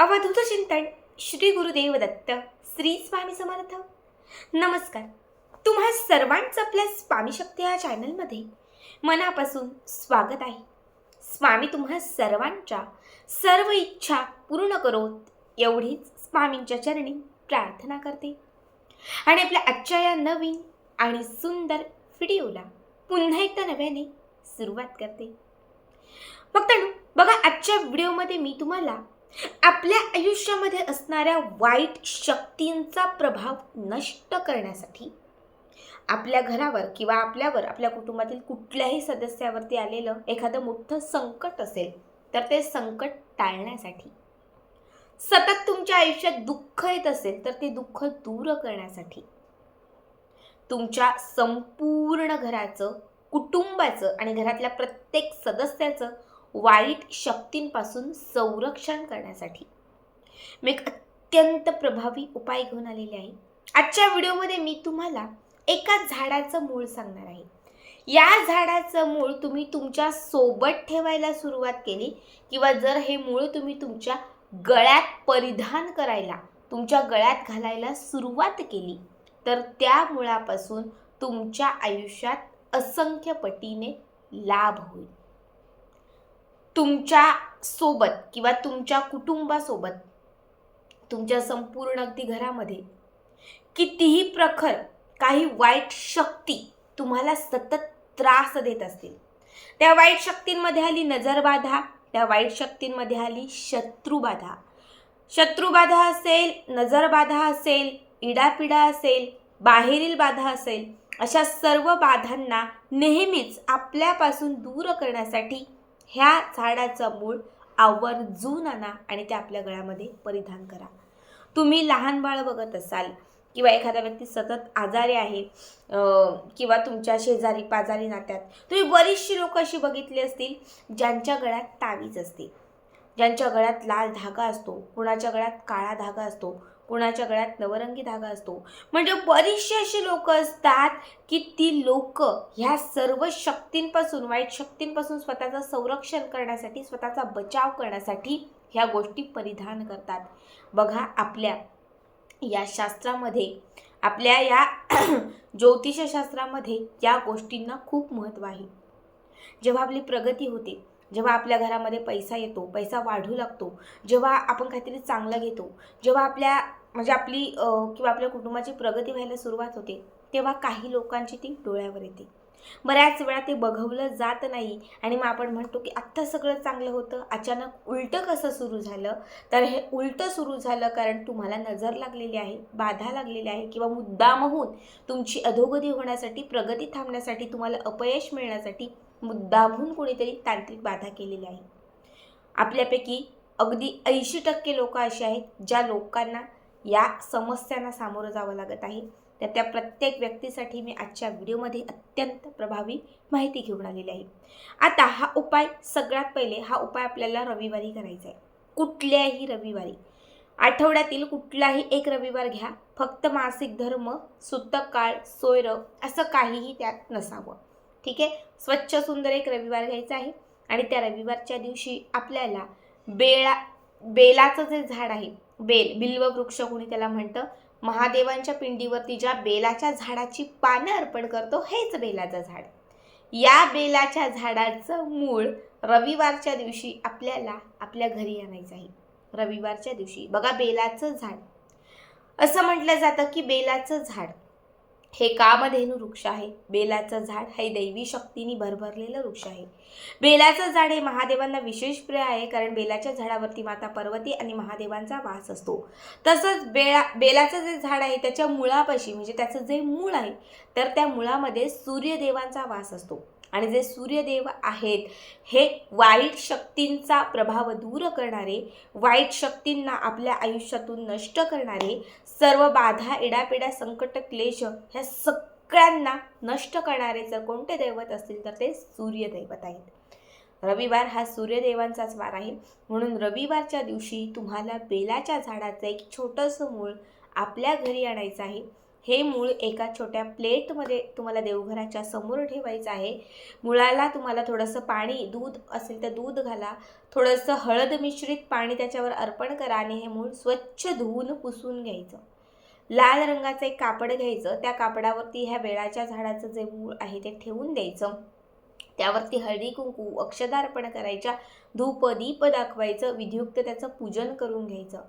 अवधूत चिंतन श्री गुरुदेव दत्त श्री स्वामी समर्थ. नमस्कार. तुम्हा सर्वांचं आपल्या स्वामी शक्ती या चॅनलमध्ये मनापासून स्वागत आहे. स्वामी तुम्हा सर्वांच्या सर्व इच्छा पूर्ण करोत एवढीच स्वामींच्या चरणी प्रार्थना करते. आणि आपल्या आजच्या या नवीन आणि सुंदर व्हिडिओला पुन्हा एकदा नव्याने सुरुवात करते. फक्त बघा आजच्या व्हिडिओमध्ये मी तुम्हाला आपल्या आयुष्यामध्ये असणाऱ्या वाईट शक्तींचा प्रभाव नष्ट करण्यासाठी आपल्या घरावर किंवा आपल्यावर आपल्या कुटुंबातील कुठल्याही सदस्यावरती आलेलं एखादं मोठं संकट असेल तर ते संकट टाळण्यासाठी. सतत तुमच्या आयुष्यात दुःख येत असेल तर ते दुःख दूर करण्यासाठी. तुमच्या संपूर्ण घराचं कुटुंबाचं आणि घरातल्या प्रत्येक सदस्याचं वाईट शक्तींपासून संरक्षण करण्यासाठी. मी एक अत्यंत प्रभावी उपाय घेऊन आलेले आहे. आजच्या व्हिडिओमध्ये मी तुम्हाला एका झाडाचं मूळ सांगणार आहे. या झाडाचं मूळ तुम्ही तुमच्यासोबत ठेवायला सुरुवात केली किंवा जर हे मूळ तुम्ही तुमच्या गळ्यात परिधान करायला तुमच्या गळ्यात घालायला सुरुवात केली तर त्या मुळापासून तुमच्या आयुष्यात असंख्य पटीने लाभ होईल. तुमच्यासोबत किंवा तुमच्या कुटुंबासोबत तुमच्या संपूर्ण अगदी घरामध्ये कितीही प्रखर काही वाईट शक्ती तुम्हाला सतत त्रास देत असतील. त्या वाईट शक्तींमध्ये आली नजरबाधा त्या वाईट शक्तींमध्ये आली शत्रुबाधा शत्रुबाधा असेल नजरबाधा असेल इडापिडा असेल बाहेरील बाधा असेल अशा सर्व बाधांना नेहमीच आपल्यापासून दूर करण्यासाठी ह्या झाडाचं मूळ आवर्जून आणा आणि ते आपल्या गळ्यामध्ये परिधान करा. तुम्ही लहान बाळ बघत असाल किंवा एखादा व्यक्ती सतत आजारी आहे किंवा तुमच्या शेजारी पाजारी नात्यात तुम्ही बरीचशी लोक अशी बघितली असतील ज्यांच्या गळ्यात तावीज असते. ज्यांच्या गळ्यात लाल धागा असतो कुणाच्या गळ्यात काळा धागा असतो कोणाच्या गळ्यात नवरंगी धागा असतो. म्हणजे बरीचशी अशी लोक असतात की ती लोक ह्या सर्व शक्तींपासून वाईट शक्तींपासून स्वतःचं संरक्षण करण्यासाठी स्वतःचा बचाव करण्यासाठी ह्या गोष्टी परिधान करतात. बघा आपल्या या शास्त्रामध्ये आपल्या या ज्योतिषशास्त्रामध्ये या गोष्टींना खूप महत्त्व आहे. जेव्हा आपली प्रगती होते जेव्हा आपल्या घरामध्ये पैसा येतो पैसा वाढू लागतो जेव्हा आपण काहीतरी चांगलं घेतो जेव्हा आपल्या म्हणजे आपली किंवा आपल्या कुटुंबाची प्रगती व्हायला सुरुवात होते तेव्हा काही लोकांची ती डोळ्यावर येते. बऱ्याच वेळा ते बघवलं जात नाही आणि मग आपण म्हणतो की आत्ता सगळं चांगलं होतं अचानक उलटं कसं सुरू झालं? तर हे उलटं सुरू झालं कारण तुम्हाला नजर लागलेली आहे बाधा लागलेली आहे किंवा मुद्दामहून तुमची अधोगती होण्यासाठी प्रगती थांबण्यासाठी तुम्हाला अपयश मिळण्यासाठी मुद्दामहून कोणीतरी तांत्रिक बाधा केलेली आहे. आपल्यापैकी अगदी ऐंशी टक्के लोक असे आहेत ज्या लोकांना या समस्यांना सामोरं जावं लागत आहे. तर त्या प्रत्येक व्यक्तीसाठी मी आजच्या व्हिडिओमध्ये अत्यंत प्रभावी माहिती घेऊन आलेली आहे. आता हा उपाय सगळ्यात पहिले हा उपाय आपल्याला रविवारी करायचा आहे. कुठल्याही रविवारी. आठवड्यातील कुठलाही एक रविवार घ्या. फक्त मासिक धर्म सुतक काळ सोयर असं काहीही त्यात नसावं. ठीक आहे? स्वच्छ सुंदर एक रविवार घ्यायचा आहे. आणि त्या रविवारच्या दिवशी आपल्याला बेळा बेलाचं जे झाड आहे बेल बिल्व वृक्ष कोणी त्याला म्हणतं महादेवांच्या पिंडीवरती ज्या बेलाच्या झाडाची पानं अर्पण करतो हेच बेलाचं झाड. या बेलाच्या झाडाचं मूळ रविवारच्या दिवशी आपल्याला आपल्या घरी आणायचं आहे. रविवारच्या दिवशी. बघा बेलाचं झाड. असं म्हटलं जातं की बेलाचं झाड हे कामधेनू वृक्ष आहे? बेलाचं झाड हे दैवी शक्तीने भरभरलेलं वृक्ष आहे. बेलाचं झाड हे महादेवांना विशेष प्रिय आहे कारण बेलाच्या झाडावरती माता पर्वती आणि महादेवांचा वास असतो. तसंच बेळा बेलाचं जे झाड आहे त्याच्या मुळापाशी म्हणजे त्याचं जे मूळ आहे तर त्या मुळामध्ये सूर्यदेवांचा वास असतो. आणि जे सूर्यदेव आहेत हे वाईट शक्तींचा प्रभाव दूर करणारे वाईट शक्तींना आपल्या आयुष्यातून नष्ट करणारे सर्व बाधा इडापिडा संकट क्लेश ह्या सगळ्यांना नष्ट करणारे जर कोणते दैवत असतील तर ते सूर्यदैवत आहेत. रविवार हा सूर्यदेवांचाच वार आहे. म्हणून रविवारच्या दिवशी तुम्हाला बेलाच्या झाडाचं एक छोटंसं मूळ आपल्या घरी आणायचं आहे. हे मूळ एका छोट्या प्लेटमध्ये तुम्हाला देवघराच्या समोर ठेवायचं आहे. मुळाला तुम्हाला थोडंसं पाणी दूध असेल तर दूध घाला. थोडंसं हळद मिश्रित पाणी त्याच्यावर अर्पण करा आणि हे मूळ स्वच्छ धुवून पुसून घ्यायचं. लाल रंगाचं एक कापड घ्यायचं. त्या कापडावरती ह्या वेळाच्या झाडाचं जे मूळ आहे ते ठेवून द्यायचं. त्यावरती हळदी कुंकू अक्षदा अर्पण करायच्या. धूप दीप दाखवायचं. विधियुक्त त्याचं पूजन करून घ्यायचं.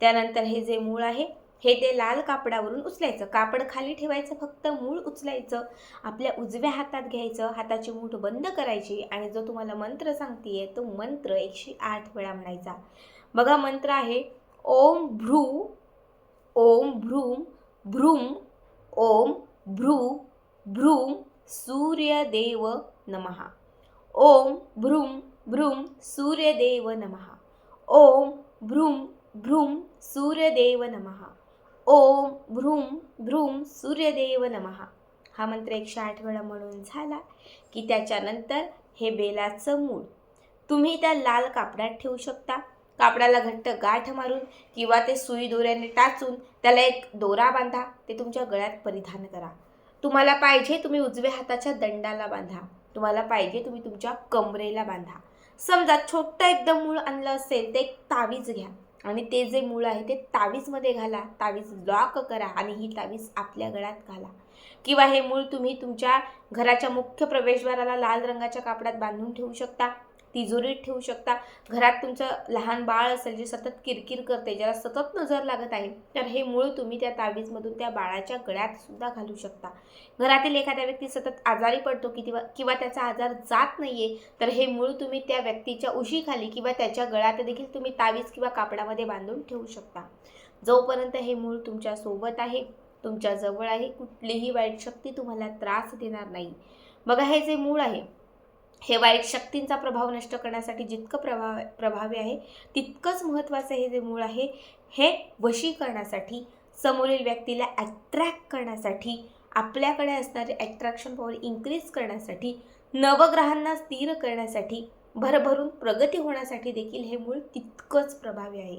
त्यानंतर हे जे मूळ आहे हे ते लाल कापडावरून उचलायचं. कापड खाली ठेवायचं फक्त मूळ उचलायचं. आपल्या उजव्या हातात घ्यायचं हाताची मूठ बंद करायची आणि जो तुम्हाला मंत्र सांगतीये तो मंत्र एकशे आठ वेळा म्हणायचा. बघा मंत्र आहे ओम भ्रू ओम भ्रूम भ्रूम ओम भ्रू भ्रूम सूर्यदेव नमः ओम भ्रूम भ्रूम सूर्यदेव नमः ओम भ्रूम भ्रूम सूर्यदेव नमः ओम भ्रूम भ्रूम सूर्यदेव नमः हा मंत्र एकशे आठ वेळा म्हणून झाला की त्याच्यानंतर हे बेलाचं मूळ. तुम्ही त्या लाल कापडात ठेवू शकता. कापडाला घट्ट गाठ मारून किंवा ते सुई दोऱ्याने टाचून त्याला एक दोरा बांधा. ते तुमच्या गळ्यात परिधान करा. तुम्हाला पाहिजे तुम्ही उजव्या हाताच्या दंडाला बांधा. तुम्हाला पाहिजे तुम्ही तुमच्या कमरेला बांधा. समजा छोटं एकदम मूळ आणलं असेल ते एक तावीज घ्या. आणि ते जे मूळ आहे ते तावीजमध्ये घाला. तावीज लॉक करा आणि ही तावीज आपल्या गळ्यात घाला. किंवा हे मूळ तुम्ही तुमच्या घराच्या मुख्य प्रवेशद्वाराला लाल रंगाच्या कापडात बांधून ठेवू शकता. तिजोरीत ठेवू शकता. घरात तुमचं लहान बाळ असेल जे सतत किरकिर करते ज्याला सतत नजर लागत आहे तर हे मूळ तुम्ही त्या तावीजमधून त्या बाळाच्या गळ्यात सुद्धा घालू शकता. घरातील एखाद्या व्यक्ती सतत आजारी पडतो किंवा किंवा त्याचा आजार जात नाहीये तर हे मूळ तुम्ही त्या व्यक्तीच्या उशीखाली किंवा त्याच्या गळ्यात देखील तुम्ही तावीज किंवा कापडामध्ये बांधून ठेवू शकता. जोपर्यंत हे मूळ तुमच्यासोबत आहे तुमच्या जवळ आहे कुठलीही वाईट शक्ती तुम्हाला त्रास देणार नाही. बघा हे जे मूळ आहे हे वाईट शक्तींचा प्रभाव नष्ट करण्यासाठी जितकं प्रभाव प्रभावी आहे तितकंच महत्त्वाचं हे जे मूळ आहे हे वशीकरणासाठी समोरील व्यक्तीला ॲट्रॅक्ट करण्यासाठी आपल्याकडे असणारे ॲट्रॅक्शन पॉवर इन्क्रीज करण्यासाठी नवग्रहांना स्थिर करण्यासाठी भरभरून प्रगती होण्यासाठी देखील हे मूळ तितकंच प्रभावी आहे.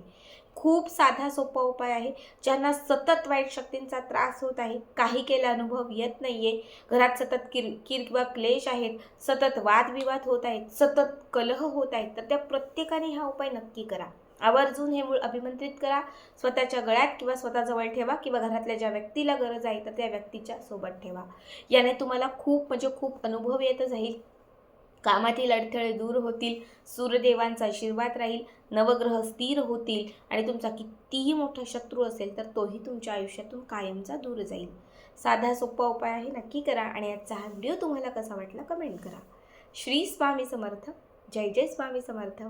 खूप साधा सोपा उपाय आहे ज्यांना सतत वाईट शक्तींचा त्रास होत आहे. काही केला अनुभव येत नाही आहे घरात सतत किर किंवा क्लेश आहेत सतत वादविवाद होत आहेत सतत कलह होत आहेत तर त्या प्रत्येकाने हा उपाय नक्की करा. आवर्जून हे मूळ अभिमंत्रित करा. स्वतःच्या गळ्यात किंवा स्वतःजवळ ठेवा किंवा घरातल्या ज्या व्यक्तीला गरज आहे तर त्या व्यक्तीच्या सोबत ठेवा. याने तुम्हाला खूप म्हणजे खूप अनुभव येत जाईल. कामातील अडथळे दूर होतील सूर्यदेवांचा आशीर्वाद राहील नवग्रह स्थिर होतील आणि तुमचा कितीही मोठा शत्रू असेल तर तोही तुमच्या आयुष्यातून कायमचा दूर जाईल. साधा सोपा उपाय आहे नक्की करा आणि आजचा हा व्हिडिओ तुम्हाला कसा वाटला कमेंट करा. श्री स्वामी समर्थ. जय जय स्वामी समर्थ.